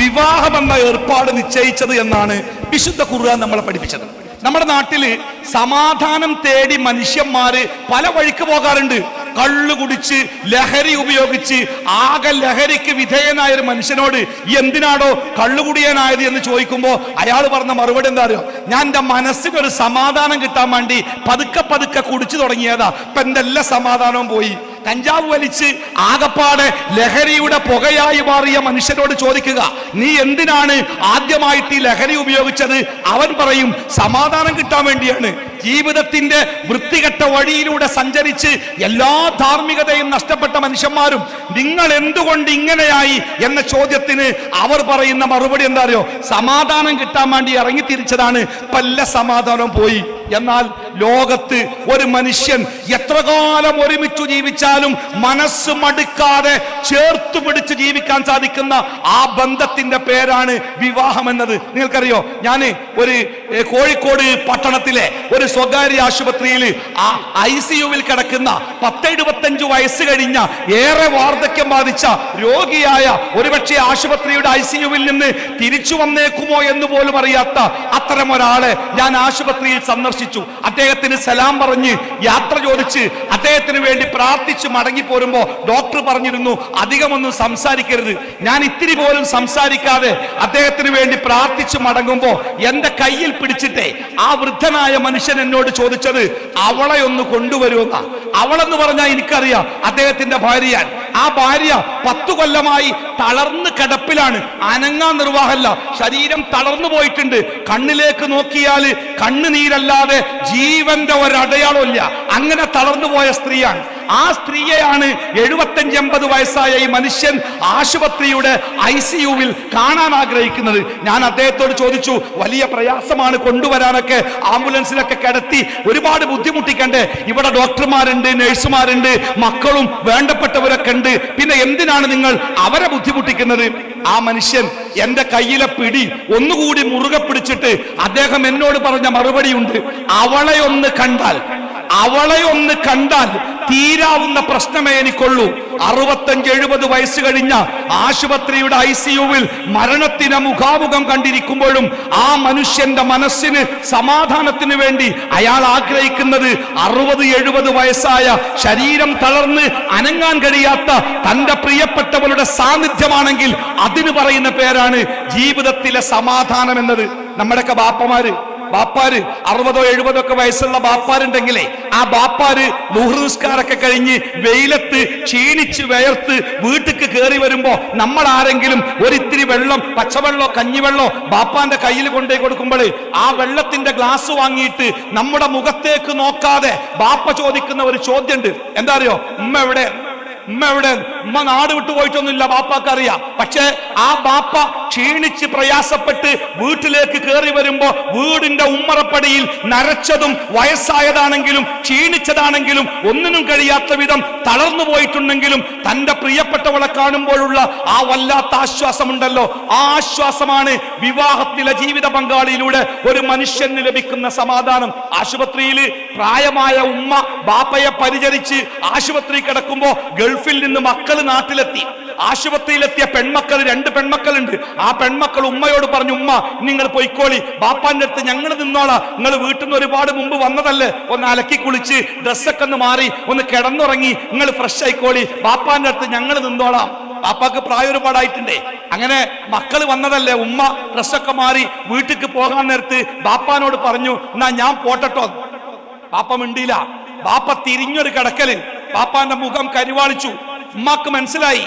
വിവാഹം എന്ന ഏർപ്പാട് നിശ്ചയിച്ചത് എന്നാണ് വിശുദ്ധ ഖുർആൻ നമ്മളെ പഠിപ്പിച്ചത്. നമ്മുടെ നാട്ടിൽ സമാധാനം തേടി മനുഷ്യന്മാര് പല വഴിക്ക് പോകാറുണ്ട്. കള്ളു കുടിച്ച് ലഹരി ഉപയോഗിച്ച് ആകെ ലഹരിക്ക് വിധേയനായ ഒരു മനുഷ്യനോട് എന്തിനാണോ കള്ളുകുടിയനായത് എന്ന് ചോദിക്കുമ്പോൾ അയാൾ പറഞ്ഞ മറുപടി എന്താ അറിയോ? ഞാൻ എന്റെ മനസ്സിനൊരു സമാധാനം കിട്ടാൻ വേണ്ടി പതുക്കെ പതുക്കെ കുടിച്ചു തുടങ്ങിയതാ. ഇപ്പൊ എന്റെ എല്ലാ സമാധാനവും പോയി? കഞ്ചാവ് വലിച്ച് ആകപ്പാടെ ലഹരിയുടെ പുകയായി മാറിയ മനുഷ്യരോട് ചോദിക്കുക നീ എന്തിനാണ് ആദ്യമായിട്ട് ഈ ലഹരി ഉപയോഗിച്ചത്? അവൻ പറയും സമാധാനം കിട്ടാൻ വേണ്ടിയാണ്. ജീവിതത്തിന്റെ വൃത്തികെട്ട വഴിയിലൂടെ സഞ്ചരിച്ച് എല്ലാ ധാർമ്മികതയും നഷ്ടപ്പെട്ട മനുഷ്യന്മാരും നിങ്ങൾ എന്തുകൊണ്ട് ഇങ്ങനെയായി എന്ന ചോദ്യത്തിന് അവർ പറയുന്ന മറുപടി എന്താ അറിയോ സമാധാനം കിട്ടാൻ വേണ്ടി ഇറങ്ങി തിരിച്ചതാണ്. പല്ല സമാധാനം പോയി. എന്നാൽ ലോകത്ത് ഒരു മനുഷ്യൻ എത്ര കാലം ഒരുമിച്ചു ജീവിച്ചാലും മനസ്സ് മടുക്കാതെ ചേർത്തു പിടിച്ച് ജീവിക്കാൻ സാധിക്കുന്ന ആ ബന്ധത്തിന്റെ പേരാണ് വിവാഹം എന്നത്. നിങ്ങൾക്കറിയോ? ഞാൻ ഒരു കോഴിക്കോട് പട്ടണത്തിലെ ഒരു സ്വകാര്യ ആശുപത്രിയിൽ ആ ഐ സി യുവിൽ കിടക്കുന്ന പത്ത് എഴുപത്തഞ്ച് വയസ്സ് കഴിഞ്ഞ ഏറെ വാർദ്ധക്യം ബാധിച്ച രോഗിയായ ഒരുപക്ഷെ ആശുപത്രിയുടെ ഐ നിന്ന് തിരിച്ചു വന്നേക്കുമോ എന്ന് പോലും അറിയാത്ത അത്തരം ഒരാളെ ഞാൻ ആശുപത്രിയിൽ സന്ദർശിച്ചു. അദ്ദേഹത്തിന് സലാം പറഞ്ഞ് യാത്ര ചോദിച്ച് അദ്ദേഹത്തിന് വേണ്ടി പ്രാർത്ഥിച്ച് മടങ്ങി പോരുമ്പോ ഡോക്ടർ പറഞ്ഞിരുന്നു അധികമൊന്നും സംസാരിക്കരുത്. ഞാൻ ഇത്തിരി പോലും സംസാരിക്കാതെ അദ്ദേഹത്തിന് വേണ്ടി പ്രാർത്ഥിച്ച് മടങ്ങുമ്പോൾ എന്റെ കയ്യിൽ പിടിച്ചിട്ടേ ആ വൃദ്ധനായ മനുഷ്യൻ എന്നോട് ചോദിച്ചത് അവളെ ഒന്ന് കൊണ്ടുവരുമെന്ന അവളെന്ന് പറഞ്ഞാൽ എനിക്കറിയാം അദ്ദേഹത്തിന്റെ ഭാര്യയാൻ. ആ ഭാര്യ പത്തു കൊല്ലമായി തളർന്ന് കിടപ്പിലാണ്. അനങ്ങാൻ നിർവാഹമല്ല ശരീരം തളർന്നു പോയിട്ടുണ്ട്. കണ്ണിലേക്ക് നോക്കിയാൽ കണ്ണുനീരല്ലാതെ ജീവന്റെ ഒരടയാളമില്ല അങ്ങനെ തളർന്നു പോയ സ്ത്രീയാണ്. ആ സ്ത്രീയെയാണ് എഴുപത്തഞ്ച് എൺപത് വയസ്സായ ഈ മനുഷ്യൻ ആശുപത്രിയുടെ ഐ സി യുവിൽ കാണാൻ ആഗ്രഹിക്കുന്നത്. ഞാൻ അദ്ദേഹത്തോട് ചോദിച്ചു വലിയ പ്രയാസമാണ് കൊണ്ടുവരാനൊക്കെ ആംബുലൻസിലൊക്കെ കിടത്തി ഒരുപാട് ബുദ്ധിമുട്ടിക്കണ്ടേ? ഇവിടെ ഡോക്ടർമാരുണ്ട് നഴ്സുമാരുണ്ട് മക്കളും വേണ്ടപ്പെട്ടവരൊക്കെ ഉണ്ട്. പിന്നെ എന്തിനാണ് നിങ്ങൾ അവരെ ബുദ്ധിമുട്ടിക്കുന്നത്? ആ മനുഷ്യൻ എന്റെ കയ്യിലെ പിടി ഒന്നുകൂടി മുറുകെ പിടിച്ചിട്ട് അദ്ദേഹം എന്നോട് പറഞ്ഞ മറുപടിയുണ്ട് അവളെ ഒന്ന് കണ്ടാൽ അവളെ ഒന്ന് കണ്ടാൽ തീരാവുന്ന പ്രശ്നമേ എനിക്കുള്ളൂ. അറുപത്തഞ്ച് എഴുപത് വയസ്സ് കഴിഞ്ഞ ആശുപത്രിയുടെ ഐ സിയുവിൽ മരണത്തിന് മുഖാമുഖം കണ്ടിരിക്കുമ്പോഴും ആ മനുഷ്യന്റെ മനസ്സിന് സമാധാനത്തിന് വേണ്ടി അയാൾ ആഗ്രഹിക്കുന്നത് അറുപത് എഴുപത് വയസ്സായ ശരീരം തളർന്ന് അനങ്ങാൻ കഴിയാത്ത തന്റെ പ്രിയപ്പെട്ടവരുടെ സാന്നിധ്യമാണെങ്കിൽ അതിന് പറയുന്ന പേരാണ് ജീവിതത്തിലെ സമാധാനം എന്നത് നമ്മുടെയൊക്കെ ബാപ്പമാര് ബാപ്പാര് അറുപതോ എഴുപതോ ഒക്കെ വയസ്സുള്ള ബാപ്പാരുണ്ടെങ്കിലേ ആ ബാപ്പാര് മുഹൃസ്കാരൊക്കെ കഴിഞ്ഞ് വെയിലത്ത് ക്ഷീണിച്ച് വയർത്ത് വീട്ടിക്ക് കയറി വരുമ്പോ നമ്മൾ ആരെങ്കിലും ഒരിത്തിരി വെള്ളം പച്ചവെള്ളോ കഞ്ഞിവെള്ളോ ബാപ്പാന്റെ കയ്യിൽ കൊണ്ടുപോയി കൊടുക്കുമ്പോൾ ആ വെള്ളത്തിന്റെ ഗ്ലാസ് വാങ്ങിയിട്ട് നമ്മുടെ മുഖത്തേക്ക് നോക്കാതെ ബാപ്പ ചോദിക്കുന്ന ഒരു ചോദ്യമുണ്ട് എന്താ അറിയോ? ഉമ്മ എവിടെ? ഉമ്മ എവിടെ ഉമ്മ നാട് വിട്ടു പോയിട്ടൊന്നുമില്ല ബാപ്പാക്ക് അറിയാം പക്ഷേ ആ ബാപ്പ ക്ഷീണിച്ച് പ്രയാസപ്പെട്ട് വീട്ടിലേക്ക് കയറി വരുമ്പോ വീടിന്റെ ഉമ്മറപ്പടിയിൽ നരച്ചതും വയസ്സായതാണെങ്കിലും ക്ഷീണിച്ചതാണെങ്കിലും ഒന്നിനും കഴിയാത്ത വിധം തളർന്നു പോയിട്ടുണ്ടെങ്കിലും തന്റെ പ്രിയപ്പെട്ടവളെ കാണുമ്പോഴുള്ള ആ വല്ലാത്ത ആശ്വാസമുണ്ടല്ലോ. ആ ആശ്വാസമാണ് വിവാഹത്തിലെ ജീവിത പങ്കാളിയിലൂടെ ഒരു മനുഷ്യന് ലഭിക്കുന്ന സമാധാനം. ആശുപത്രിയിൽ പ്രായമായ ഉമ്മ ബാപ്പയെ പരിചരിച്ച് ആശുപത്രി കിടക്കുമ്പോ ഗൾഫിൽ നിന്ന് മക്കൾ നാട്ടിലെത്തി. ആശുപത്രിയിലെത്തിയ പെൺമക്കൾ രണ്ട് പെൺമക്കളുണ്ട്. ആ പെൺമക്കൾ ഉമ്മയോട് പറഞ്ഞു ഉമ്മ നിങ്ങൾ പൊയ്ക്കോളി. ബാപ്പാന്റെ അടുത്ത് ഞങ്ങൾ നിന്നോളാം. നിങ്ങൾ വീട്ടിൽ നിന്ന് ഒരുപാട് മുമ്പ് വന്നതല്ലേ? ഒന്ന് അലക്കി കുളിച്ച് ഡ്രസ്സൊക്കെ ഒന്ന് മാറി ഒന്ന് കിടന്നുറങ്ങി നിങ്ങൾ ഫ്രഷ് ആയിക്കോളി. ബാപ്പാന്റെ അടുത്ത് ഞങ്ങൾ നിന്നോളാം. പാപ്പാക്ക് പ്രായം ഒരുപാടായിട്ടുണ്ടേ. അങ്ങനെ മക്കൾ വന്നതല്ലേ? ഉമ്മ ഡ്രസ്സൊക്കെ മാറി വീട്ടിക്ക് പോകാൻ നേരത്ത് ബാപ്പാനോട് പറഞ്ഞു എന്നാ ഞാൻ പോട്ടട്ടോ. ബാപ്പ മിണ്ടിയില്ല. ബാപ്പ തിരിഞ്ഞൊരു കിടക്കൽ. ബാപ്പാന്റെ മുഖം കരിവാളിച്ചു. ഉമ്മാക്ക് മനസ്സിലായി.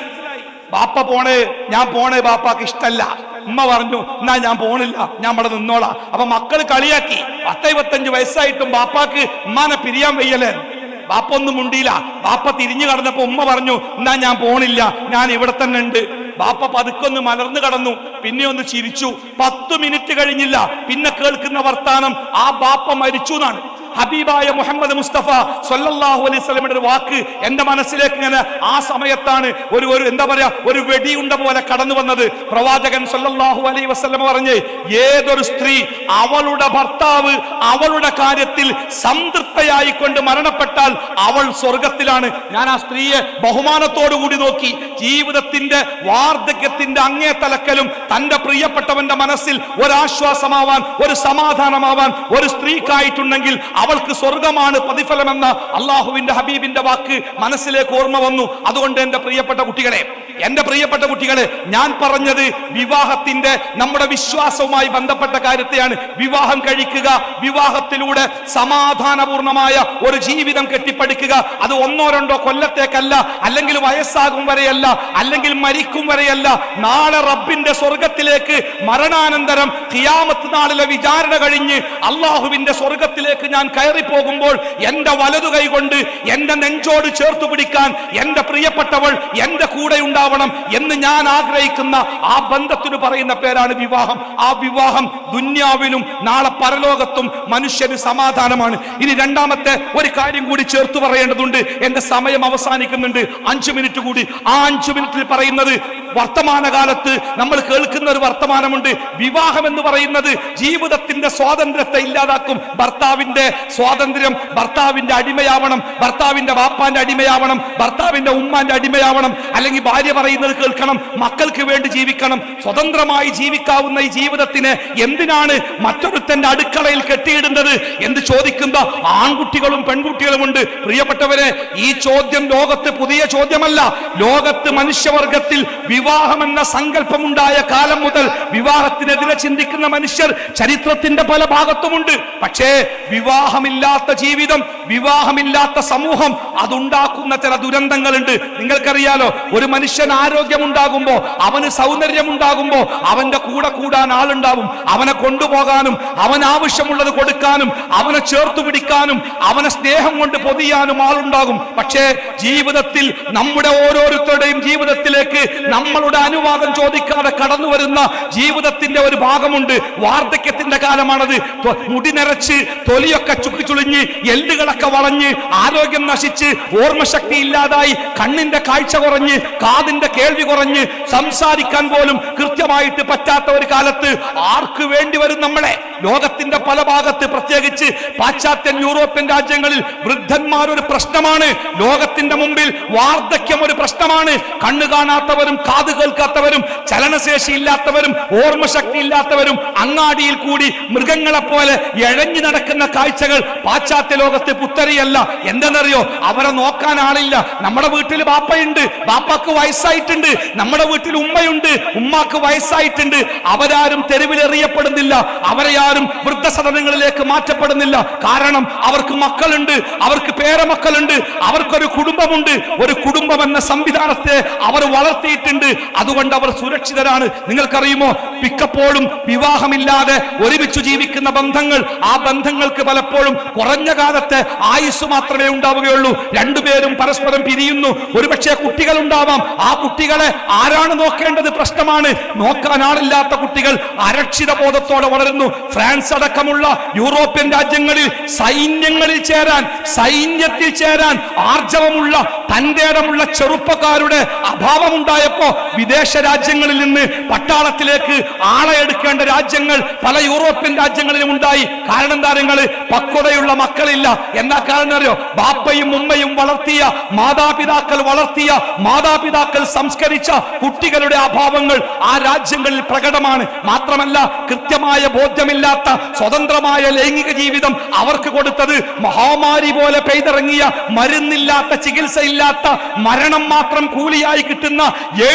ബാപ്പ പോണേ ഞാൻ പോണേ ബാപ്പാക്ക് ഇഷ്ടല്ല. ഉമ്മ പറഞ്ഞു എന്നാ ഞാൻ പോണില്ല ഞാൻ ഇവിടെ നിന്നോളാം. അപ്പൊ മക്കൾ കളിയാക്കി. പത്തൈവത്തഞ്ച് വയസ്സായിട്ടും ബാപ്പാക്ക് ഉമ്മാനെ പിരിയാൻ വയ്യലേ ബാപ്പ ഒന്നും മുണ്ടിയില്ല. ബാപ്പ തിരിഞ്ഞു കടന്നപ്പോ ഉമ്മ പറഞ്ഞു എന്നാ ഞാൻ പോണില്ല ഞാൻ ഇവിടെ തന്നെ ഉണ്ട്. ബാപ്പ പതുക്കൊന്ന് മലർന്നു കടന്നു പിന്നെ ഒന്ന് ചിരിച്ചു. പത്ത് മിനിറ്റ് കഴിഞ്ഞില്ല പിന്നെ കേൾക്കുന്ന വർത്താനം ആ ബാപ്പ മരിച്ചു എന്നാണ്. ഹബീബായ മുഹമ്മദ് മുസ്തഫ സൊല്ലാഹു അലൈഹി സ്വലമിന്റെ ഒരു വാക്ക് എന്റെ മനസ്സിലേക്ക് ഇങ്ങനെ ആ സമയത്താണ് ഒരു ഒരു എന്താ പറയാ ഒരു വെടിയുണ്ട പോലെ കടന്നു വന്നത്. പ്രവാചകൻ സൊല്ലാഹു അലൈഹി വസല്ലം പറഞ്ഞ് ഏതൊരു സ്ത്രീ അവളുടെ ഭർത്താവ് അവളുടെ കാര്യത്തിൽ സംതൃപ്തയായിക്കൊണ്ട് മരണപ്പെട്ടാൽ അവൾ സ്വർഗത്തിലാണ് ഞാൻ ആ സ്ത്രീയെ ബഹുമാനത്തോടു കൂടി നോക്കി. ജീവിതത്തിന്റെ വാർദ്ധക്യത്തിന്റെ അങ്ങേ തലക്കലും തന്റെ പ്രിയപ്പെട്ടവന്റെ മനസ്സിൽ ഒരാശ്വാസമാവാൻ ഒരു സമാധാനമാവാൻ ഒരു സ്ത്രീക്കായിട്ടുണ്ടെങ്കിൽ അവൾക്ക് സ്വർഗമാണ് പ്രതിഫലമെന്ന അള്ളാഹുവിന്റെ ഹബീബിന്റെ വാക്ക് മനസ്സിലേക്ക് ഓർമ്മ വന്നു. അതുകൊണ്ട് എന്റെ പ്രിയപ്പെട്ട കുട്ടികളെ എന്റെ പ്രിയപ്പെട്ട കുട്ടികളെ ഞാൻ പറഞ്ഞത് വിവാഹത്തിന്റെ നമ്മുടെ വിശ്വാസവുമായി ബന്ധപ്പെട്ട കാര്യത്തെയാണ്. വിവാഹം കഴിക്കുക വിവാഹത്തിലൂടെ സമാധാനപൂർണമായ ഒരു ജീവിതം കെട്ടിപ്പടുക്കുക. അത് ഒന്നോ രണ്ടോ കൊല്ലത്തേക്കല്ല അല്ലെങ്കിൽ വയസ്സാകും വരെയല്ല അല്ലെങ്കിൽ മരിക്കും വരെയല്ല. നാളെ റബ്ബിന്റെ സ്വർഗത്തിലേക്ക് മരണാനന്തരം ഖിയാമത്ത് നാളിലെ വിചാരണ കഴിഞ്ഞ് അള്ളാഹുവിന്റെ സ്വർഗത്തിലേക്ക് ഞാൻ കയറി പോകുമ്പോൾ എന്റെ വലതു കൈ കൊണ്ട് എന്റെ നെഞ്ചോട് ചേർത്ത് പിടിക്കാൻ എന്റെ പ്രിയപ്പെട്ടവൾ എന്റെ കൂടെ ഉണ്ടാവണം എന്ന് ഞാൻ ആഗ്രഹിക്കുന്ന ആ ബന്ധത്തിന് പറയുന്ന പേരാണ് വിവാഹം. ആ വിവാഹം ദുന്യാവിലും നാളെ പരലോകത്തും മനുഷ്യന് സമാധാനമാണ്. ഇനി രണ്ടാമത്തെ ഒരു കാര്യം കൂടി ചേർത്ത് പറയേണ്ടതുണ്ട്. എന്റെ സമയം അവസാനിക്കുന്നുണ്ട്. അഞ്ചു മിനിറ്റ് കൂടി. ആ അഞ്ചു മിനിറ്റിൽ പറയുന്നത് വർത്തമാനകാലത്ത് നമ്മൾ കേൾക്കുന്ന ഒരു വർത്തമാനമുണ്ട്. വിവാഹം എന്ന് പറയുന്നത് ജീവിതത്തിന്റെ സ്വാതന്ത്ര്യത്തെ ഇല്ലാതാക്കും. ഭർത്താവിന്റെ സ്വാതന്ത്ര്യം ഭർത്താവിന്റെ അടിമയാവണം. ഭർത്താവിന്റെ വാപ്പാന്റെ അടിമയാവണം. ഭർത്താവിന്റെ ഉമ്മാന്റെ അടിമയാവണം. അല്ലെങ്കിൽ ഭാര്യ പറയുന്നത് കേൾക്കണം. മക്കൾക്ക് വേണ്ടി ജീവിക്കണം. സ്വതന്ത്രമായി ജീവിക്കാവുന്ന ഈ ജീവിതത്തിന് എന്തിനാണ് മറ്റൊരുത്തന്റെ അടുക്കളയിൽ കെട്ടിയിടുന്നത് എന്ന് ചോദിക്കുന്ന ആൺകുട്ടികളും പെൺകുട്ടികളും ഉണ്ട് പ്രിയപ്പെട്ടവരെ ഈ ചോദ്യം ലോകത്ത് പുതിയ ചോദ്യമല്ല. ലോകത്ത് മനുഷ്യവർഗത്തിൽ വിവാഹം എന്ന സങ്കല്പമുണ്ടായ കാലം മുതൽ വിവാഹത്തിനെതിരെ ചിന്തിക്കുന്ന മനുഷ്യർ ചരിത്രത്തിന്റെ പല ഭാഗത്തുമുണ്ട്. പക്ഷേ വിവാഹമില്ലാത്ത ജീവിതം വിവാഹമില്ലാത്ത സമൂഹം അതുണ്ടാക്കുന്ന ചില ദുരന്തങ്ങളുണ്ട്. നിങ്ങൾക്കറിയാലോ ഒരു മനുഷ്യൻ ആരോഗ്യമുണ്ടാകുമ്പോൾ അവന് സൗന്ദര്യമുണ്ടാകുമ്പോ അവന്റെ കൂടെ കൂടാൻ ആളുണ്ടാവും. അവനെ കൊണ്ടുപോകാനും അവൻ ആവശ്യമുള്ളത് കൊടുക്കാനും അവനെ ചേർത്തു പിടിക്കാനും അവനെ സ്നേഹം കൊണ്ട് പൊതിയാനും ആളുണ്ടാകും. പക്ഷേ ജീവിതത്തിൽ നമ്മുടെ ഓരോരുത്തരുടെയും ജീവിതത്തിലേക്ക് നമ്മളുടെ അനുവാദം ചോദിക്കാതെ കടന്നു വരുന്ന ജീവിതത്തിന്റെ ഒരു ഭാഗമുണ്ട്. വാർദ്ധക്യത്തിന്റെ കാലമാണത്. ത്വ- മുടി നിറച്ച് തൊലിയൊക്കെ ചുക്കിച്ചുളിഞ്ഞ് എല്ലുകളൊക്കെ വളഞ്ഞ് ആരോഗ്യം നശിച്ച് ഓർമ്മശക്തി ഇല്ലാതായി കണ്ണിന്റെ കാഴ്ച കുറഞ്ഞ് കാതിന്റെ കേൾവി കുറഞ്ഞ് സംസാരിക്കാൻ പോലും കൃത്യമായിട്ട് പറ്റാത്ത ഒരു കാലത്ത് ആർക്ക് വേണ്ടി വരും നമ്മളെ? ലോകത്തിന്റെ പല ഭാഗത്ത് പ്രത്യേകിച്ച് പാശ്ചാത്യൻ യൂറോപ്യൻ രാജ്യങ്ങളിൽ വൃദ്ധന്മാർ ഒരു പ്രശ്നമാണ്. ലോകത്തിന്റെ മുമ്പിൽ വാർദ്ധക്യം ഒരു പ്രശ്നമാണ്. കണ്ണു കാണാത്തവരും കാത് കേൾക്കാത്തവരും ചലനശേഷി ഇല്ലാത്തവരും ഓർമ്മശക്തി ഇല്ലാത്തവരും അങ്ങാടിയിൽ കൂടി മൃഗങ്ങളെ പോലെ എഴഞ്ഞു നടക്കുന്ന കാഴ്ചകൾ പാശ്ചാത്യ ലോകത്ത് പുത്തരിയല്ല. എന്തെന്നറിയോ? അവരെ നോക്കാൻ ആളില്ല. നമ്മുടെ വീട്ടിൽ ബാപ്പയുണ്ട്. ബാപ്പക്ക് വയസ്സായിട്ടുണ്ട്. നമ്മുടെ വീട്ടിൽ ഉമ്മയുണ്ട്. ഉമ്മാക്ക് വയസ്സായിട്ടുണ്ട്. അവരാരും തെരുവിലെറിയപ്പെടുന്നില്ല. അവരെ ആരും വൃദ്ധസദനങ്ങളിലേക്ക് മാറ്റപ്പെടുന്നില്ല. കാരണം അവർക്ക് മക്കളുണ്ട്. അവർക്ക് പേരമക്കളുണ്ട്. അവർക്കൊരു കുടുംബമുണ്ട്. ഒരു കുടുംബം എന്ന സംവിധാനത്തെ അവർ വളർത്തിയിട്ടുണ്ട്. അതുകൊണ്ട് അവർ സുരക്ഷിതരാണ്. നിങ്ങൾക്കറിയുമോ? മിക്കപ്പോഴും വിവാഹമില്ലാതെ ഒരുമിച്ച് ജീവിക്കുന്ന ബന്ധങ്ങൾ ആ ബന്ധങ്ങൾക്ക് പലപ്പോഴും കുറഞ്ഞ കാലത്തെ ആയുസ് മാത്രമേ ഉണ്ടാവുകയുള്ളൂ. രണ്ടുപേരും പരസ്പരം പിരിയുന്നു. ഒരുപക്ഷെ കുട്ടികൾ ഉണ്ടാവാം ആ കുട്ടികളെ ആരാണ് നോക്കേണ്ടത്? പ്രശ്നമാണ്. നോക്കാൻ ആളില്ലാത്ത കുട്ടികൾ അരക്ഷിത ബോധത്തോടെ വളരുന്നു. ഫ്രാൻസ് അടക്കമുള്ള യൂറോപ്യൻ രാജ്യങ്ങളിൽ സൈന്യങ്ങളിൽ ചേരാൻ സൈന്യത്തിൽ ചേരാൻ ആർജവമുള്ള തന്റേടമുള്ള ചെറുപ്പക്കാരുടെ അഭാവമുണ്ടായപ്പോ വിദേശ രാജ്യങ്ങളിൽ നിന്ന് പട്ടാളത്തിലേക്ക് ആളെ എടുക്കേണ്ട രാജ്യങ്ങൾ പല യൂറോപ്യൻ രാജ്യങ്ങളിലും ഉണ്ടായി. കാരണം എന്താ നിങ്ങൾ? പക്വതയുള്ള മക്കളില്ല. എന്താ കാരണം അറിയോ? ബാപ്പയും ഉമ്മയും വളർത്തിയ മാതാപിതാക്കൾ വളർത്തിയ മാതാപിതാക്കൾ സംസ്കരിച്ച കുട്ടികളുടെ അഭാവങ്ങൾ ആ രാജ്യങ്ങളിൽ പ്രകടമാണ്. മാത്രമല്ല കൃത്യമായ ബോധ്യമില്ലാത്ത സ്വതന്ത്രമായ ലൈംഗിക ജീവിതം അവർക്ക് കൊടുത്തത് മഹാമാരി പോലെ പെയ്തിറങ്ങിയ മരുന്നില്ലാത്ത ചികിത്സയില്ലാത്ത മരണം മാത്രം കൂലിയായി കിട്ടുന്ന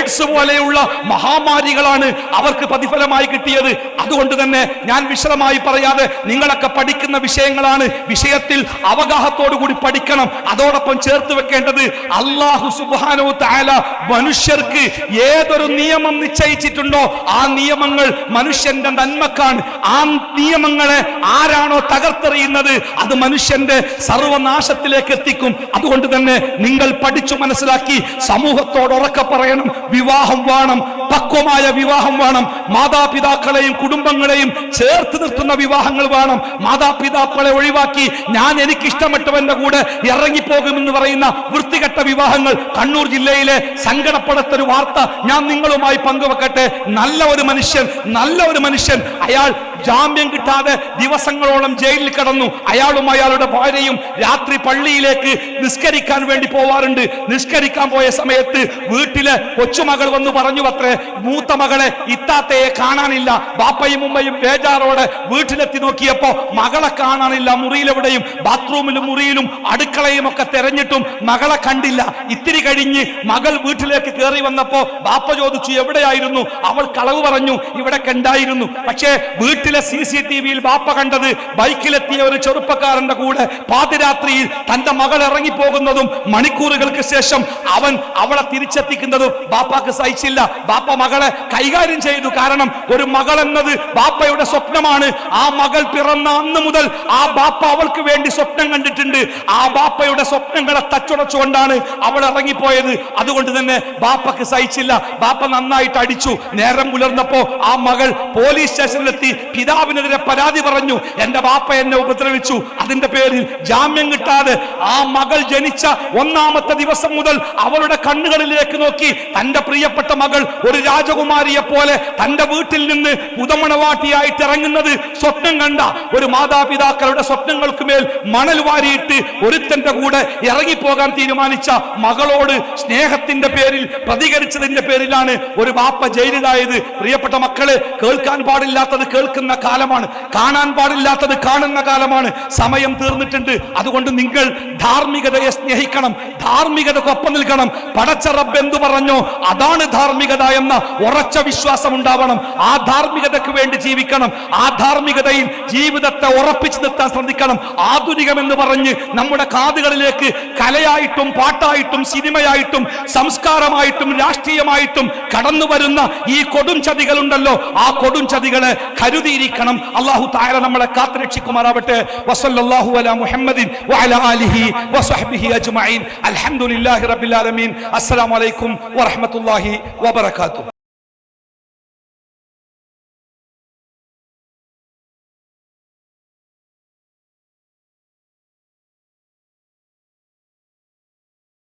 എയ്ഡ്സ് പോലെയുള്ള മഹാമാരികളാണ് അവർക്ക് പ്രതിഫലമായി കിട്ടിയത്. അതുകൊണ്ട് തന്നെ ഞാൻ വിശദമായി പറയാതെ നിങ്ങളൊക്കെ പഠിക്കുന്ന വിഷയങ്ങളാണ് വിഷയത്തിൽ അവഗാഹത്തോടു കൂടി പഠിക്കണം. അതോടൊപ്പം ചേർത്ത് വെക്കേണ്ടത് അള്ളാഹു സുബാനോ താല മനുഷ്യർക്ക് ഏതൊരു നിയമം നിശ്ചയിച്ചിട്ടുണ്ടോ ആ നിയമങ്ങൾ മനുഷ്യന്റെ നന്മക്കാണ്. ആ നിയമങ്ങളെ ആരാണോ തകർത്തെറിയുന്നത് അത് മനുഷ്യന്റെ സർവനാശത്തിലേക്ക് എത്തിക്കും. അതുകൊണ്ട് തന്നെ നിങ്ങൾ പഠിച്ചു മനസ്സിലാക്കി സമൂഹത്തോട് ഉറക്കെ പറയണം. വിവാഹം വേണം പക്വമായ വിവാഹം വേണം. മാതാപിതാക്കളെയും കുടുംബങ്ങളെയും ചേർത്ത് നിർത്തുന്ന വിവാഹങ്ങൾ വേണം. മാതാപിതാക്കളെ ഒഴിവാക്കി ഞാൻ എനിക്ക് ഇഷ്ടപ്പെട്ടവന്റെ കൂടെ ഇറങ്ങിപ്പോകുമെന്ന് പറയുന്ന വൃത്തികെട്ട വിവാഹങ്ങൾ കണ്ണൂർ ജില്ലയിലെ സങ്കടപ്പെടുത്തൊരു വാർത്ത ഞാൻ നിങ്ങളുമായി പങ്കുവെക്കട്ടെ. നല്ല ഒരു മനുഷ്യൻ നല്ല ഒരു മനുഷ്യൻ. അയാൾ ജാമ്യം കിട്ടാതെ ദിവസങ്ങളോളം ജയിലിൽ കിടന്നു. അയാളും അയാളുടെ ഭാര്യയും രാത്രി പള്ളിയിലേക്ക് നിസ്കരിക്കാൻ വേണ്ടി പോവാറുണ്ട്. നിസ്കരിക്കാൻ പോയ സമയത്ത് വീട്ടിലെ കൊച്ചുമകൾ വന്ന് പറഞ്ഞു അത്രേ മൂത്ത മകളെ ഇത്താത്തയെ കാണാനില്ല. ബാപ്പയും ഉമ്മയും ബേജാറോടെ വീട്ടിലെത്തി നോക്കിയപ്പോ മകളെ കാണാനില്ല. മുറിയിലെവിടെയും ബാത്റൂമിലും മുറിയിലും അടുക്കളയും ഒക്കെ തെരഞ്ഞിട്ടും മകളെ കണ്ടില്ല. ഇത്തിരി കഴിഞ്ഞ് മകൾ വീട്ടിലേക്ക് കയറി വന്നപ്പോ ബാപ്പ ചോദിച്ചു എവിടെയായിരുന്നു? അവൾ കളവ് പറഞ്ഞു ഇവിടെ കണ്ടായിരുന്നു. പക്ഷേ വീട്ടിലെ സി സി ടി വിയിൽ ബാപ്പ കണ്ടത് ബൈക്കിലെത്തിയ ഒരു ചെറുപ്പക്കാരന്റെ കൂടെ പാതിരാത്രിയിൽ തന്റെ മകൾ ഇറങ്ങിപ്പോകുന്നതും മണിക്കൂറുകൾക്ക് ശേഷം അവൻ അവളെ തിരിച്ചെത്തിക്കുന്നതും ബാപ്പാക്ക് സഹിച്ചില്ല. ബാപ്പ മകളെ കൈകാര്യം ചെയ്തു. കാരണം ഒരു മകൾ എന്നത് ബാപ്പയുടെ സ്വപ്നമാണ്. ആ മകൾ പിറന്ന അന്ന് മുതൽ ആ ബാപ്പ അവൾക്ക് വേണ്ടി സ്വപ്നം കണ്ടിട്ടുണ്ട്. ആ ബാപ്പയുടെ സ്വപ്നങ്ങളെ തച്ചുടച്ചുകൊണ്ടാണ് അവൾ ഇറങ്ങിപ്പോയത്. അതുകൊണ്ട് തന്നെ ബാപ്പക്ക് സഹിച്ചില്ല. ബാപ്പ നന്നായിട്ട് അടിച്ചു. നേരം പുലർന്നപ്പോ ആ മകൾ പോലീസ് സ്റ്റേഷനിലെത്തി. പിതാവിനെതിരെ പരാതി പറഞ്ഞു. എന്റെ ബാപ്പ എന്നെ ഉപദ്രവിച്ചു. അതിന്റെ പേരിൽ ജാമ്യം കിട്ടാതെ ആ മകൾ ജനിച്ച ഒന്നാമത്തെ ദിവസം മുതൽ അവളുടെ കണ്ണുകളിലേക്ക് നോക്കി തന്റെ പ്രിയപ്പെട്ട മകൾ ഒരു രാജകുമാരിയെ പോലെ തന്റെ വീട്ടിൽ നിന്ന് പുതമണവാട്ടിയായിട്ട് ഇറങ്ങുന്നത് സ്വപ്നം കണ്ട ഒരു മാതാപിതാക്കളുടെ സ്വപ്നങ്ങൾക്ക് മേൽ മണൽ വാരിയിട്ട് ഒരുത്തന്റെ കൂടെ ഇറങ്ങിപ്പോകാൻ തീരുമാനിച്ച മകളോട് സ്നേഹത്തിന്റെ പേരിൽ പ്രതികരിച്ചതിന്റെ പേരിലാണ് ഒരു ബാപ്പ ജയിലിലായത്. പ്രിയപ്പെട്ട മക്കൾ കേൾക്കാൻ പാടില്ലാത്തത് കേൾക്കുന്ന കാലമാണ്. കാണാൻ പാടില്ലാത്തത് കാണുന്ന കാലമാണ്. സമയം തീർന്നിട്ടുണ്ട്. അതുകൊണ്ട് നിങ്ങൾ ധാർമ്മികതയെ സ്നേഹിക്കണം. ധാർമ്മികതക്കൊപ്പം നിൽക്കണം. പടച്ച റബ്ബ് എന്തു പറഞ്ഞോ അതാണ് ധാർമ്മികത എന്ന ഉറച്ച വിശ്വാസം ഉണ്ടാവണം. ആ ധാർമ്മികതയ്ക്ക് വേണ്ടി ജീവിക്കണം. ആ ധാർമ്മികതയിൽ ജീവിതത്തെ ഉറപ്പിച്ചു നിർത്താൻ ശ്രദ്ധിക്കണം. ആധുനികം എന്ന് പറഞ്ഞ് നമ്മുടെ കാതുകളിലേക്ക് കലയായിട്ടും പാട്ടായിട്ടും സിനിമയായിട്ടും സംസ്കാരമായിട്ടും രാഷ്ട്രീയമായിട്ടും കടന്നു വരുന്ന ഈ കൊടും ചതികളുണ്ടല്ലോ. ആ കൊടും ചതികളെ കരുതിയിരിക്കണം അള്ളാഹു താര നമ്മളെ കാത്തുരക്ഷിക്കുമാറാവട്ടെ വസല്ലല്ലാഹു അലാ മുഹമ്മദിൻ വഅലാ ആലിഹി വസഹ്ബിഹി അജ്മഈൻ. അൽഹംദുലില്ലാഹി റബ്ബിൽ ആലമീൻ. അസ്സലാമു അലൈക്കും വറഹ്മത്തുള്ളാഹി വബറകാതുഹു.